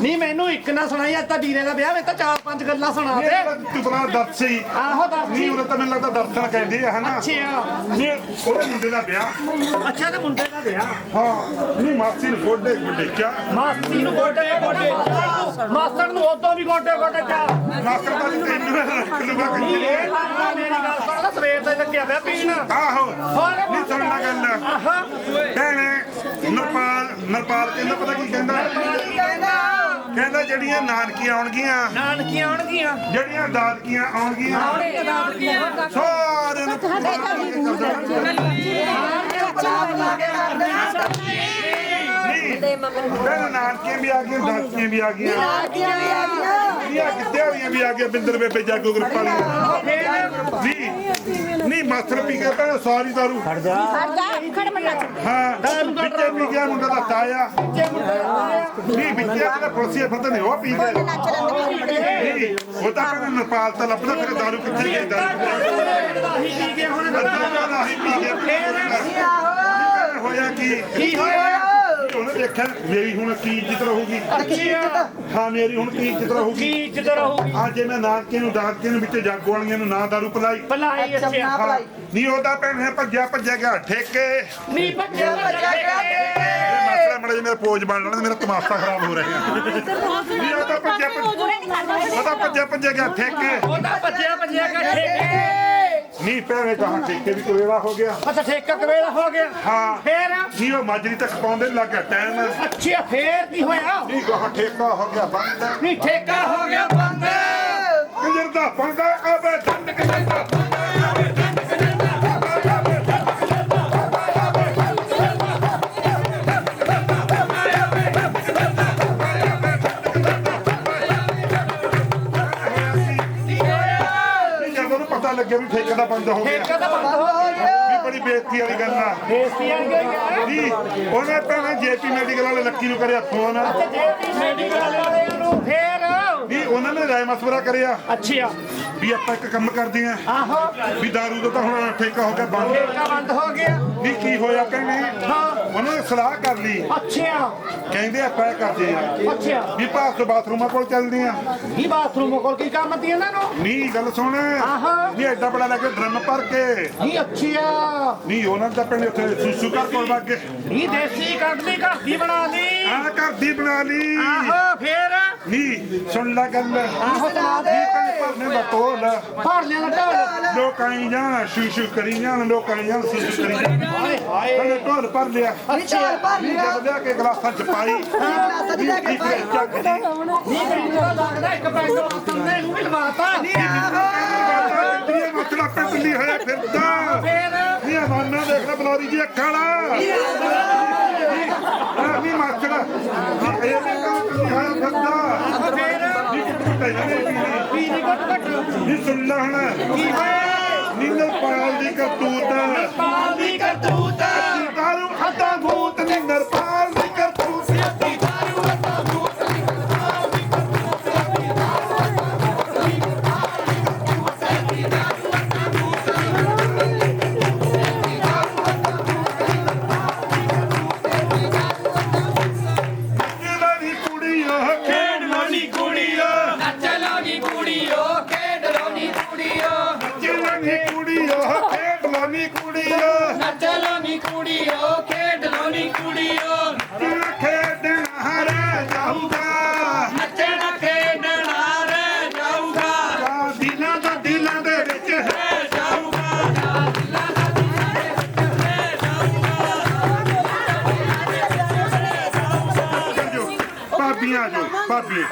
ਨਹੀਂ ਮੈਨੂੰ ਇੱਕ ਨਾ ਸੁਣਾਈ ਅੱਜ ਤਾਂ ਵੀਰੇ ਦਾ ਵਿਆਹ ਵਿੱਚ ਤਾਂ ਚਾਰ ਪੰਜ ਗੱਲਾਂ ਸੁਣਾ ਦੇ। ਤੂੰ ਬਣਾ ਦੱਸ ਸਹੀ ਆਹੋ ਦੱਸ ਨਹੀਂ ਉਹ ਤਾਂ ਮੈਨੂੰ ਲੱਗਦਾ ਦਰਸ਼ਨ ਕਹਿੰਦੇ ਆ ਹਨਾ। ਅੱਛਾ। ਨਹੀਂ ਉਹਦੇ ਮੁੰਡੇ ਦਾ ਵਿਆਹ। ਅੱਛਾ ਤੇ ਮੁੰਡੇ ਦਾ ਵਿਆਹ। ਹਾਂ। ਨਹੀਂ ਮਾਸੀ ਨੂੰ ਗੋਡੇ ਗੋਡੇ ਕਿਆ? ਮਾਸੀ ਨੂੰ ਗੋਡੇ ਗੋਡੇ। ਮਾਸਟਰ ਨੂੰ ਉਦੋਂ ਵੀ ਗੋਡੇ ਗੋਡੇ ਚਾ ਮਾਸਟਰ ਦਾ ਤੈਨੂੰ ਰੱਖ ਲੂਗਾ ਨਹੀਂ ਕਿੱਥੇ ਇਹ ਮੇਰੀ ਗੱਲ ਸੁਣ ਸਵੇਰ ਦਾ ਲੱਗਿਆ ਪਿਆ ਪੀਣ। ਆਹੋ। ਨਹੀਂ ਸੁਣਨਾ ਗੱਲ ਆਹਾ। ਨਰਪਾਲ ਨਰਪਾਲ ਕਹਿੰਦਾ ਪਤਾ ਕੀ ਕਹਿੰਦਾ? ਕਹਿੰਦਾ। ਜਿਹੜੀਆਂ ਨਾਨਕੀਆਂ ਆਉਣਗੀਆਂ ਨਾਨਕੀਆਂ ਆਉਣਗੀਆਂ। ਜਿਹੜੀਆਂ ਦਾਦਕੀਆਂ ਆਉਣਗੀਆਂ ਆਉਣਗੀਆਂ ਦਾਦਕੀਆਂ। ਸਾਰਿਆਂ ਨੂੰ ਨਹੀਂ ਭੈਣੇ ਨਾਨਕੀਆਂ ਵੀ ਆ ਗਈਆਂ ਦਾਦਕੀਆਂ ਵੀ ਆ ਗਈਆਂ। ਇਹ ਕਿੱਥੇ ਵਾਲੀਆਂ ਵੀ ਆ ਗਈਆਂ ਬਿੰਦਰ ਬੇਬੇ ਜਾਗੋ ਗਰੁੱਪ ਵਾਲੀਆਂ ਨਹੀਂ ਨਹੀਂ ਮਾਸਟਰ ਪੀ ਕੇ ਭੈਣੇ ਸਾਰੀ ਦਾਰੂ ਹਾਂ ਵਿੱਚੇ ਪੀ ਗਿਆ ਮੁੰਡਾ ਦਾ ਤਾਇਆ ਨਹੀਂ ਵਿੱਚੇ ਆਪਣੇ ਪੁਲਸੀਏ ਫਿਰਦੇ ਨੇ ਉਹ ਪੀ ਗਏ ਨਹੀਂ ਉਹ ਤਾਂ ਕਹਿੰਦਾ ਨੇਪਾਲ ਤਾਂ ਲੱਭਦਾ ਫਿਰ ਦਾਰੂ ਕਿੱਥੇ ਗਈ ਦਾਰੂ ਹੀ ਪੀ ਗਏ ਹੁਣ ਅੱਧਾ ਦਾ ਹੀ ਪੀ ਗਿਆ ਹੋਇਆ ਕੀ ਕੀ ਹੋਇਆ ਦੇਖਿਆ ਮੇਰੀ ਹੁਣ ਕੀ ਇੱਜ਼ਤ ਰਹੂਗੀ? ਹਾਂ ਮੇਰੀ ਹੁਣ ਕੀ ਇੱਜ਼ਤ ਰਹੂਗੀ? ਕੀ ਇੱਜ਼ਤ ਰਹੂਗੀ? ਆ ਜੇ ਮੈਂ ਨਾਨਕੇ ਨੂੰ ਦਾਦਕੇ ਨੂੰ ਵਿੱਚ ਜਾਗੋ ਵਾਲੀਆਂ ਨੂੰ ਨਾ ਦਾਰੂ ਪਲਾਈ। ਭਲਾਈ ਅੱਛਾ ਹਾਂ ਨਹੀਂ ਉਹਦਾ ਭੈਣ ਹੈ ਭੱਜਿਆ ਭੱਜਿਆ ਗਿਆ ਠੇਕੇ। ਨਹੀਂ ਭੱਜਿਆ ਭੱਜਿਆ ਇਹ ਮਾਸਟਰ ਮੜੇ ਮੇਰਾ ਪੋਜ ਬਣ ਲੈਣਾ ਮੇਰਾ ਤਮਾਸ਼ਾ ਖਰਾਬ ਹੋ ਰਿਹਾ। ਨਹੀਂ ਉਹ ਤਾਂ ਭੱਜਿਆ ਭੱਜਿਆ- ਉਹ ਤਾਂ ਭੱਜਿਆ ਭੱਜਿਆ ਗਿਆ ਠੇਕੇ। ਉਹਦਾ ਭੱਜਿਆ ਭੱਜਿਆ ਕਰ ਠੇਕੇ। ਨਹੀਂ ਭੈਣੇ ਕਹਾ ਠੇਕੇ ਵੀ ਕੋਏਵਾ ਹੋ ਗਿਆ। ਅੱਛਾ ਠੇਕਾ ਕਵੇਲਾ ਹੋ ਗਿਆ? ਹਾਂ। ਫੇਰ? ਨਹੀਂ ਉਹ ਮਾਜਰੀ ਤੱਕ ਪਾਉਂਦੇ ਲੱਗ ਗਿਆ ਟਾਈਮ ਅੱਛਾ ਫੇਰ ਕੀ ਹੋਇਆ? ਨਹੀਂ ਕਹਾ ਠੇਕਾ ਹੋ ਗਿਆ ਬੰਦ। ਨਹੀਂ ਠੇਕਾ ਹੋ ਗਿਆ ਬੰਦ। ਕੰਜਰ ਦਾ ਪੰਗਾ ਪਤਾ ਲੱਗਿਆ ਵੀ ਠੇਕਾ ਦਾ ਬੰਦ ਹੋ ਗਿਆ। ਠੇਕਾ ਤਾਂ ਬੰਦ ਹੋ ਗਿਆ। ਵੀ ਬੜੀ ਬੇਇੱਜ਼ਤੀ ਵਾਲੀ ਗੱਲ ਆ। ਬੇਇੱਜ਼ਤੀ ਆ। ਗਈ ਜੀ ਉਹਨੇ ਭੈਣੇ ਜੇਪੀ ਮੈਡੀਕਲ ਵਾਲੇ ਲੱਕੀ ਨੂੰ ਕਰਿਆ ਫੋਨ। ਜੇ ਵੀ ਮੈਡੀਕਲ ਵਾਲਿਆਂ ਨੂੰ ਫੇਰ? ਵੀ ਉਹਨਾਂ ਨੇ ਰਾਏ ਮਸਵਰਾ ਕਰਿਆ ਅੱਛਾ। ਵੀ ਆਪਾਂ ਇੱਕ ਕੰਮ ਕਰਦੇ ਆਂ। ਆਹੋ। ਵੀ ਦਾਰੂ ਦਾ ਤਾਂ ਹੁਣ ਠੇਕਾ ਹੋ ਗਿਆ ਬੰਦ। ਠੇਕਾ ਬੰਦ ਹੋ ਗਿਆ। ਵੀ ਕੀ ਹੋਇਆ ਕਹਿੰਦੇ? ਹਾਂ। ਉਹਨਾਂ ਸਲਾਹ ਕਰ ਲਈ। ਅੱਛਾ ਕਹਿੰਦੇ ਆਪਾਂ ਇਹ ਕਰਦੇ ਆ ਅੱਛਾ ਵੀ ਭਾਰਤ ਬਾਥਰੂਮਾਂ ਕੋਲ ਚੱਲਦੇ ਆ ਇਹ ਬਾਥਰੂਮ ਕੋਲ ਕੀ ਕੰਮ ਦੀ ਇਹਨਾਂ ਨੂੰ? ਨਹੀਂ ਗੱਲ ਸੁਣ। ਆਹਾ। ਨਹੀਂ ਐਡਾ ਬੜਾ ਲੱਗੇ ਡਰਮ ਭਰ ਕੇ। ਨਹੀਂ ਅੱਛਾ ਨਹੀਂ ਉਹਨਾਂ ਦਾ ਪਿੰਡ ਉੱਥੇ ਸੁਸੂ ਘਰ ਕੋਲ ਵਗ ਗਏ। ਨਹੀਂ ਦੇਸੀ ਕੱਢਦੀ ਘਰ ਦੀ ਬਣਾ ਲਈ। ਆਹ ਘਰ ਦੀ ਬਣਾ ਲਈ। ਆਹੋ ਫੇਰ? ਨਹੀਂ ਸੁਣ ਲੈ ਗੱਲ ਆਹੋ ਸੁਣਾ ਦੇ ਨਹੀਂ ਪਿੰਡ ਭਰਨੇ ਦਾ ਲਿਆ ਨਾ ਢੋਲ ਲੋਕਾਂ ਹੀ ਜਾਣ ਸ਼ੂ ਸ਼ੂ ਕਰੀ ਜਾਣ ਲੋਕਾਂ ਹੀ ਜਾਣ ਸ਼ੂ ਸ਼ੂ ਕਰੀ ਜਾਣ ਹਾਏ ਹਾਏ ਕਹਿੰਦੇ ਢੋਲ ਭਰ ਲਿਆ ਜਦ ਲਿਆ ਕੇ ਗਲਾਸਾਂ ਚ ਪਾਈ ਦੀ ਮੈਨੂੰ ਤਾਂ ਲੱਗਦਾ ਇੱਕ ਪੈਗ ਮਾਤਮ ਨੇ ਇਹਨੂੰ ਵੀ ਲਵਾਤਾ ਇਹ ਮਤਲਬ ਪਿੰਡਲੀ ਹੋਇਆ ਫਿਰਦਾ ਫੇਰ ਇਹ ਮਾਨਾ ਦੇਖ ਲੈ ਬਲੌਰੀ ਜੀ ਅੱਖਾਂ ਵਾਲਾ ਆ ਵੀ ਮਾਸੜਾ ਨਹੀਂ ਕੁੱਟੇ ਜਾਣੇ ਪੀ ਦੀ ਘਟ ਘਟ ਨਹੀਂ ਸੁਣ ਲੈ ਹੁਣ ਕੀ ਹੋਇਆ ਨੀਂਦਰ ਪਾਲ ਦੀ ਕਰਤੂਤ। ਪਾਲ ਦੀ ਕਰਤੂਤ। ਦਾਰੂ ਹੱਦਾ ਭੂਤ? ਨੀਂਦਰ ਚਲੋ ਨੀ ਕੁੜੀਓ ਖੇਡ ਲੋ ਨੀ ਕੁੜੀਓ। ਜਿਹੜਾ ਖੇਡਣਾ ਹਰੇ ਜਾਊਗਾ। ਨੱਚਣਾ ਖੇਡਣਾ ਰਹਿ ਜਾਊਗਾ। ਆ ਦਿਲਾਂ ਦਾ ਦਿਲਾਂ ਦੇ ਵਿੱਚ ਹੈ। ਰਹਿ ਜਾਊਗਾ। ਭਾਬੀਆਂ ਜੋ ਭਾਬੀ